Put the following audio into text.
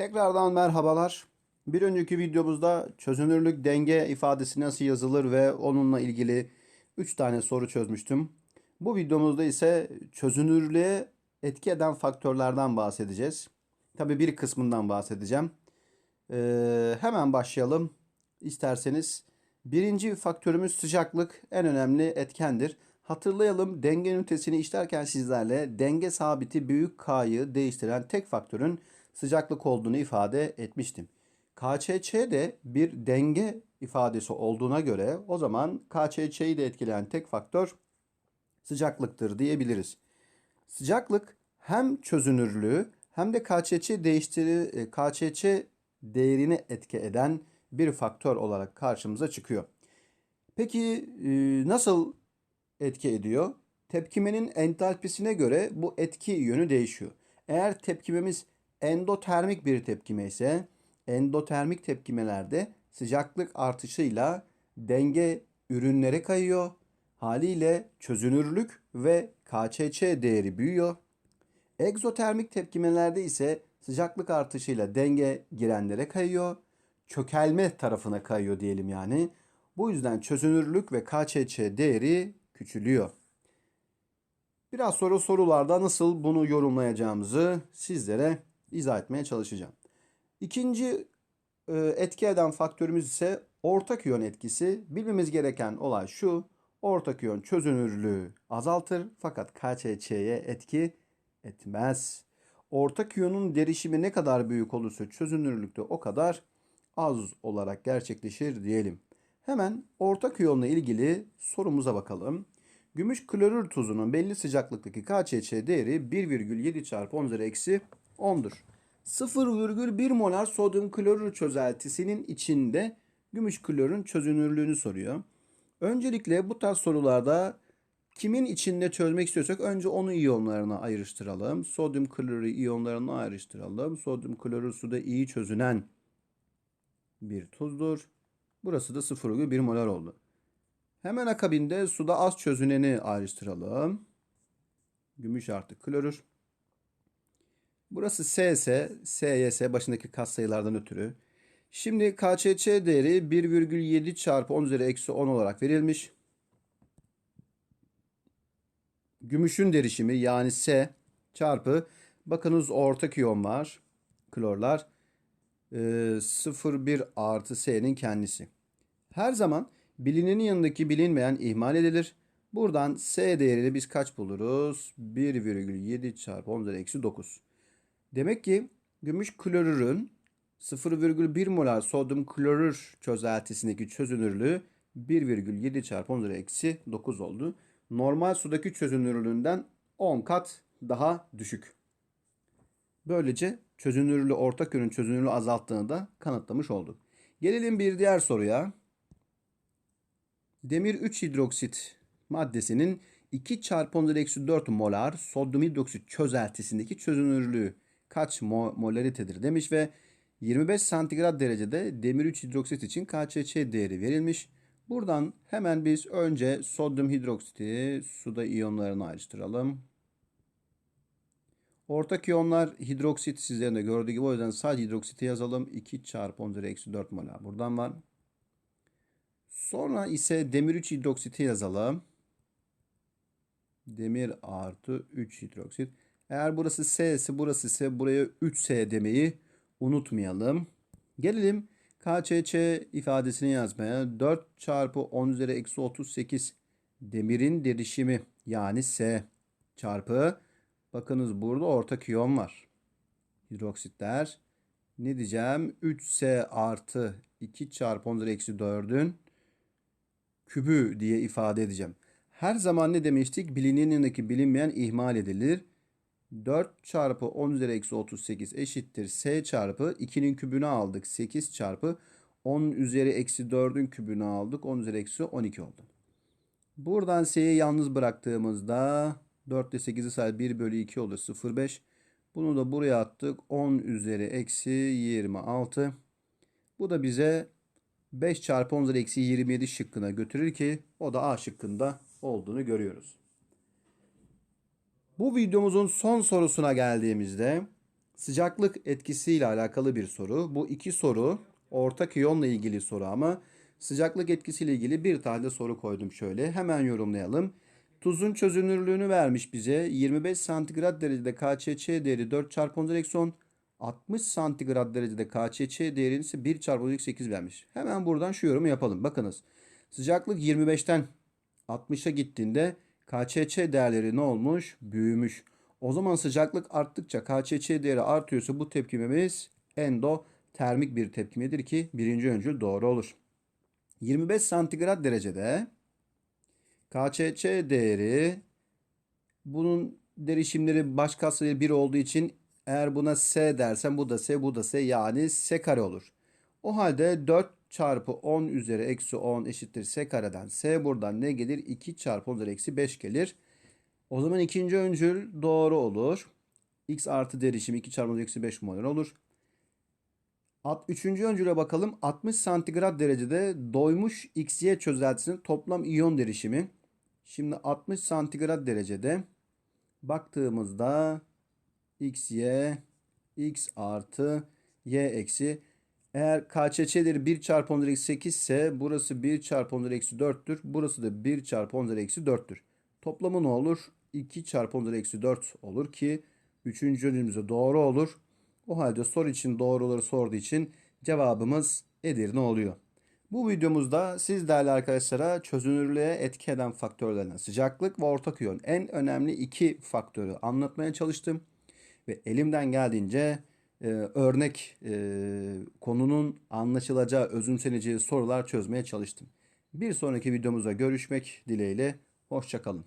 Tekrardan merhabalar. Bir önceki videomuzda çözünürlük denge ifadesi nasıl yazılır ve onunla ilgili 3 tane soru çözmüştüm. Bu videomuzda ise çözünürlüğe etki eden faktörlerden bahsedeceğiz. Tabi bir kısmından bahsedeceğim. Ee, hemen başlayalım. İsterseniz birinci faktörümüz sıcaklık en önemli etkendir. Hatırlayalım denge ünitesini işlerken sizlerle denge sabiti büyük K'yı değiştiren tek faktörün sıcaklık olduğunu ifade etmiştim. KÇÇ de bir denge ifadesi olduğuna göre o zaman KÇÇ'yi de etkileyen tek faktör sıcaklıktır diyebiliriz. Sıcaklık hem çözünürlüğü hem de KÇÇ değiştiri KÇÇ değerini etki eden bir faktör olarak karşımıza çıkıyor. Peki e, nasıl etki ediyor? Tepkimenin entalpisine göre bu etki yönü değişiyor. Eğer tepkimemiz endotermik bir tepkime ise endotermik tepkimelerde sıcaklık artışıyla denge ürünlere kayıyor. Haliyle çözünürlük ve KÇÇ değeri büyüyor. Egzotermik tepkimelerde ise sıcaklık artışıyla denge girenlere kayıyor. Çökelme tarafına kayıyor diyelim yani. Bu yüzden çözünürlük ve KÇÇ değeri küçülüyor. Biraz sonra sorularda nasıl bunu yorumlayacağımızı sizlere izah etmeye çalışacağım. İkinci e, etki eden faktörümüz ise ortak iyon etkisi. Bilmemiz gereken olay şu. Ortak iyon çözünürlüğü azaltır fakat KÇÇ'ye etki etmez. Ortak iyonun derişimi ne kadar büyük olursa çözünürlükte o kadar az olarak gerçekleşir diyelim. Hemen ortak iyonla ilgili sorumuza bakalım. Gümüş klorür tuzunun belli sıcaklıktaki KÇÇ değeri 1,7 çarpı 10 üzeri eksi 10'dur. 0,1 molar sodyum klorür çözeltisinin içinde gümüş klorun çözünürlüğünü soruyor. Öncelikle bu tarz sorularda kimin içinde çözmek istiyorsak önce onu iyonlarına ayrıştıralım. Sodyum klorür iyonlarına ayrıştıralım. Sodyum klorür suda iyi çözünen bir tuzdur. Burası da 0,1 molar oldu. Hemen akabinde suda az çözüneni ayrıştıralım. Gümüş artı klorür. Burası S ise SYS başındaki katsayılardan ötürü. Şimdi KÇÇ değeri 1,7 çarpı 10 üzeri eksi 10 olarak verilmiş. Gümüşün derişimi yani S çarpı bakınız ortak iyon var. Klorlar. E, 0,1 artı S'nin kendisi. Her zaman bilinenin yanındaki bilinmeyen ihmal edilir. Buradan S değerini biz kaç buluruz? 1,7 çarpı 10 üzeri eksi 9. Demek ki gümüş klorürün 0,1 molar sodyum klorür çözeltisindeki çözünürlüğü 1,7 çarpı 10 üzeri eksi 9 oldu. Normal sudaki çözünürlüğünden 10 kat daha düşük. Böylece çözünürlüğü ortak yönün çözünürlüğü azalttığını da kanıtlamış olduk. Gelelim bir diğer soruya. Demir 3 hidroksit maddesinin 2 çarpı 10 eksi 4 molar sodyum hidroksit çözeltisindeki çözünürlüğü kaç mo molaritedir demiş ve 25 santigrat derecede demir 3 hidroksit için KÇÇ değeri verilmiş. Buradan hemen biz önce sodyum hidroksiti suda iyonlarına ayrıştıralım. Ortak iyonlar hidroksit sizlerin de gördüğü gibi o yüzden sadece hidroksiti yazalım. 2 çarpı 10 eksi 4 molar buradan var. Sonra ise demir 3 hidroksiti yazalım. Demir artı 3 hidroksit. Eğer burası S ise burası ise buraya 3S demeyi unutmayalım. Gelelim KÇÇ ifadesini yazmaya. 4 çarpı 10 üzeri eksi 38 demirin derişimi yani S çarpı bakınız burada ortak iyon var. Hidroksitler. Ne diyeceğim? 3S artı 2 çarpı 10 üzeri eksi 4'ün kübü diye ifade edeceğim. Her zaman ne demiştik? Bilinenin yanındaki bilinmeyen ihmal edilir. 4 çarpı 10 üzeri eksi 38 eşittir. S çarpı 2'nin kübünü aldık. 8 çarpı 10 üzeri eksi 4'ün kübünü aldık. 10 üzeri eksi 12 oldu. Buradan S'yi yalnız bıraktığımızda 4 ile 8'i say 1 bölü 2 olur 0,5. Bunu da buraya attık. 10 üzeri eksi 26. Bu da bize 5 çarpı 10 üzeri eksi 27 şıkkına götürür ki o da A şıkkında olduğunu görüyoruz. Bu videomuzun son sorusuna geldiğimizde Sıcaklık etkisiyle alakalı bir soru. Bu iki soru ortak iyonla ilgili soru ama sıcaklık etkisiyle ilgili bir tane soru koydum şöyle. Hemen yorumlayalım. Tuzun çözünürlüğünü vermiş bize. 25 santigrat derecede KÇÇ değeri 4 çarpı 10 eksi 10. 60 santigrat derecede KÇÇ değerini ise 1 çarpı 10 eksi 8 vermiş. Hemen buradan şu yorumu yapalım. Bakınız. Sıcaklık 25'ten 60'a gittiğinde KÇÇ değerleri ne olmuş? Büyümüş. O zaman sıcaklık arttıkça KÇÇ değeri artıyorsa bu tepkimemiz endotermik bir tepkimedir ki birinci öncül doğru olur. 25 santigrat derecede KÇÇ değeri bunun derişimleri baş katsayı 1 olduğu için eğer buna S dersen bu da S bu da S yani S kare olur. O halde 4 çarpı 10 üzeri eksi 10 eşittir S kareden S buradan ne gelir? 2 çarpı 10 üzeri eksi 5 gelir. O zaman ikinci öncül doğru olur. X artı derişim 2 çarpı 10 üzeri eksi 5 molar olur. At, üçüncü öncüle bakalım. 60 santigrat derecede doymuş XY çözeltisinin toplam iyon derişimi. Şimdi 60 santigrat derecede baktığımızda XY X artı Y eksi eğer KÇÇ'leri 1 çarpı 10 eksi 8 ise burası 1 çarpı 10 eksi 4'tür. Burası da 1 çarpı 10 eksi 4'tür. Toplamı ne olur? 2 çarpı 10 eksi 4 olur ki 3. öncümüzde doğru olur. O halde soru için doğruları sorduğu için cevabımız Edirne oluyor. Bu videomuzda siz değerli arkadaşlara çözünürlüğe etki eden faktörlerden sıcaklık ve ortak iyon en önemli iki faktörü anlatmaya çalıştım. Ve elimden geldiğince e, örnek e, konunun anlaşılacağı, özümseneceği sorular çözmeye çalıştım. Bir sonraki videomuzda görüşmek dileğiyle. Hoşçakalın.